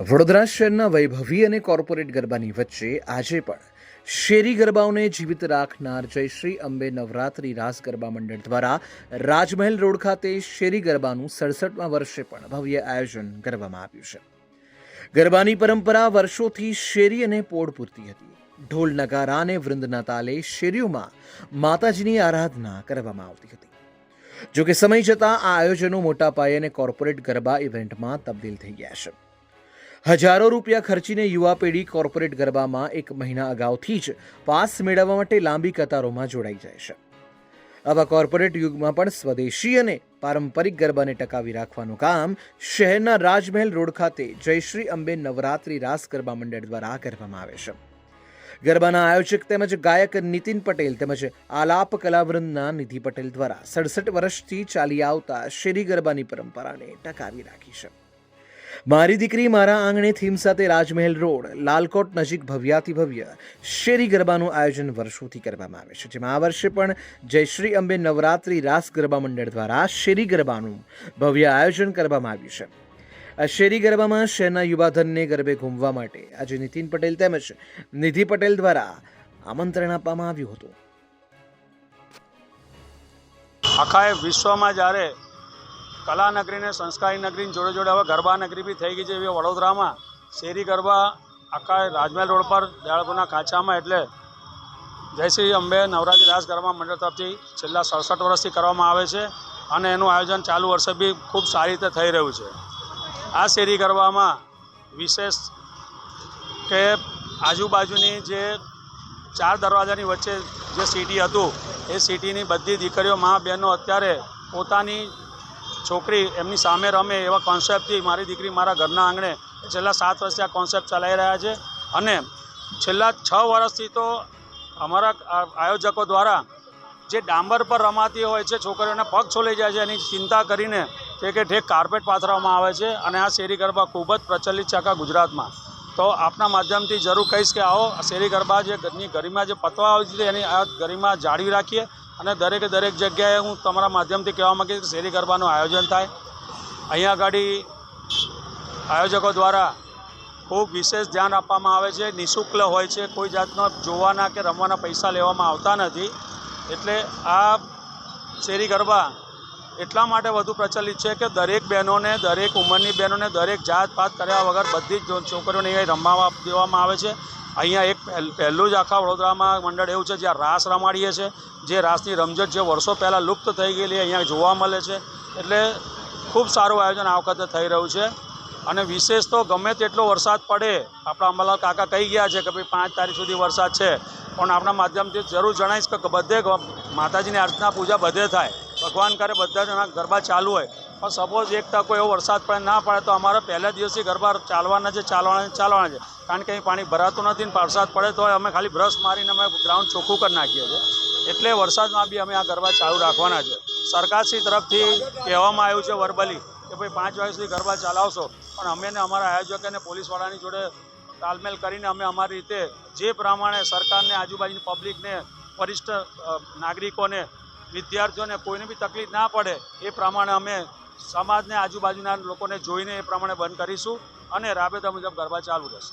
વડોદરા શહેરના વૈભવી અને કોર્પોરેટ ગરબાની વચ્ચે આજે પણ શેરી ગરબાઓને જીવિત રાખનાર જયશ્રી અંબે નવરાત્રી રાસ ગરબા મંડળ દ્વારા રાજમહેલ રોડ ખાતે શેરી ગરબાનું સડસઠમાં વર્ષે પણ ભવ્ય આયોજન કરવામાં આવ્યું છે. ગરબાની પરંપરા વર્ષોથી શેરી અને પોળ પૂરતી હતી. ઢોલ નગારા અને વૃંદના તાલે શેરીઓમાં માતાજીની આરાધના કરવામાં આવતી હતી. જો કે સમય જતાં આ આયોજનો મોટા પાયે અને કોર્પોરેટ ગરબા ઇવેન્ટમાં તબદીલ થઈ ગયા છે. હજારો રૂપિયા ખર્ચીને યુવા પેઢી કોર્પોરેટ ગરબામાં એક મહિના અગાઉથી જ પાસ મેળવવા માટે લાંબી કતારોમાં જોડાઈ જાય છે. આવા કોર્પોરેટ યુગમાં પણ સ્વદેશી અને પારંપરિક ગરબાને ટકાવી રાખવાનું કામ શહેરના રાજમહેલ રોડ ખાતે જયશ્રી અંબે નવરાત્રી રાસ ગરબા મંડળ દ્વારા કરવામાં આવે છે. ગરબાના આયોજક તેમજ ગાયક નીતિન પટેલ તેમજ આલાપ કલાવૃંદના નિધિ પટેલ દ્વારા સડસઠ વર્ષથી ચાલી આવતા શેરી ગરબાની પરંપરાને ટકાવી રાખી છે. મારી દીકરી મારા આંગણે થીમ સાથે રાજમહેલ રોડ, લાલકોટ નજીક ભવ્યાતિ ભવ્ય, શેરી ગરબાનું આયોજન વર્ષોથી કરવામાં આવે છે. જેમાં આ વર્ષે પણ જયશ્રી અંબે નવરાત્રી રાસ ગરબા મંડળ દ્વારા શેરી ગરબાનું ભવ્ય આયોજન કરવામાં આવ્યું છે. આ શેરી ગરબામાં શહેરના યુવાધનને ગરબે ઘૂમવા માટે આજે નીતિન પટેલ તેમજ નિધિ પટેલ દ્વારા આમંત્રણ આપવામાં આવ્યું હતું. આખા વિશ્વમાં જ્યારે કલા નગરીને સંસ્કારી નગરીની જોડે જોડે હવે ગરબા નગરી બી થઈ ગઈ છે એવી વડોદરામાં. શેરી ગરબા આખા રાજમહેલ રોડ પર દયાળપુરના ખાંચામાં એટલે જયશ્રી અંબે નવરાત્રી રાસ ગરબા મંડળ તરફથી છેલ્લા સડસઠ વર્ષથી કરવામાં આવે છે અને એનું આયોજન ચાલુ વર્ષે બી ખૂબ સારી રીતે થઈ રહ્યું છે. આ શેરી ગરબામાં વિશેષ કે આજુબાજુની જે ચાર દરવાજાની વચ્ચે જે સિટી હતું, એ સિટીની બધી દીકરીઓ મા બહેનો અત્યારે પોતાની છોકરી એમની સામે રમે એવા કોન્સેપ્ટથી મારી દીકરી મારા ઘરના આંગણે છેલ્લા સાત વર્ષથી આ કોન્સેપ્ટ ચલાવી રહ્યા છે. અને છેલ્લા છ વર્ષથી તો અમારા આયોજકો દ્વારા જે ડાંબર પર રમાતી હોય છે, છોકરીઓને પગ છોલાઈ જાય છે, એની ચિંતા કરીને ઠેકે ઠેક કાર્પેટ પાથરવામાં આવે છે અને આ શેરી ગરબા ખૂબ જ પ્રચલિત છે આખા ગુજરાતમાં. તો આપના માધ્યમથી જરૂર કહીશ કે આવો શેરી ગરબા જે ઘરની ગરિમા જે પતવા આવી છે એની આ ગરિમા જાળવી રાખીએ. અને દરેકે દરેક જગ્યાએ હું તમારા માધ્યમથી કહેવા માગીશ કે શેરી ગરબાનું આયોજન થાય. અહીંયા આગળ આયોજકો દ્વારા ખૂબ વિશેષ ધ્યાન આપવામાં આવે છે. નિઃશુલ્ક હોય છે. કોઈ જાતનો જોવાના કે રમવાના પૈસા લેવામાં આવતા નથી. એટલે આ શેરી ગરબા એટલા માટે વધુ પ્રચલિત છે કે દરેક બહેનોને, દરેક ઉંમરની બહેનોને દરેક જાત પાત કર્યા વગર બધી જ છોકરીઓને રમવા દેવામાં આવે છે. અહીંયા એક પહેલું જ આખા વડોદરામાં મંડળ એવું છે, જ્યાં રાસ રમાડીએ છે, જે રાસની રમઝટ જે વર્ષો પહેલાં લુપ્ત થઈ ગયેલી અહીંયા જોવા મળે છે. એટલે ખૂબ સારું આયોજન આ વખતે થઈ રહ્યું છે. અને વિશેષ તો ગમે તેટલો વરસાદ પડે, આપણા અંબાલાલ કાકા કહી ગયા છે કે ભાઈ પાંચ તારીખ સુધી વરસાદ છે, પણ આપણા માધ્યમથી જરૂર જણાવીશ કે બધે માતાજીની અર્ચના પૂજા બધે થાય. ભગવાન કરે બધા જણા ગરબા ચાલુ હોય. પણ સપોઝ એક તકો એવો વરસાદ પડે, ના પડે, તો અમારા પહેલા દિવસથી ગરબા ચાલવાના છે, ચાલવાના ચાલવાના છે. કારણ કે અહીં પાણી ભરાતું નથી ને વરસાદ પડે તો અમે ખાલી બ્રશ મારીને અમે ગ્રાઉન્ડ ચોખ્ખું કરી નાખીએ છીએ. એટલે વરસાદમાં બી અમે આ ગરબા ચાલુ રાખવાના છે. સરકારશ્રી તરફથી કહેવામાં આવ્યું છે વર્બલી કે ભાઈ પાંચ વાગ્યા સુધી ગરબા ચલાવશો. પણ અમે ને અમારા આયોજક અને પોલીસવાળાની જોડે તાલમેલ કરીને અમે અમારી રીતે જે પ્રમાણે સરકારને, આજુબાજુની પબ્લિકને વરિષ્ઠ નાગરિકોને, વિદ્યાર્થીઓને કોઈને બી તકલીફ ના પડે એ પ્રમાણે અમે સમાજને, આજુબાજુના લોકોને જોઈને એ પ્રમાણે બંધ કરીશું અને રાબેતા મુજબ ગરબા ચાલુ રહેશે.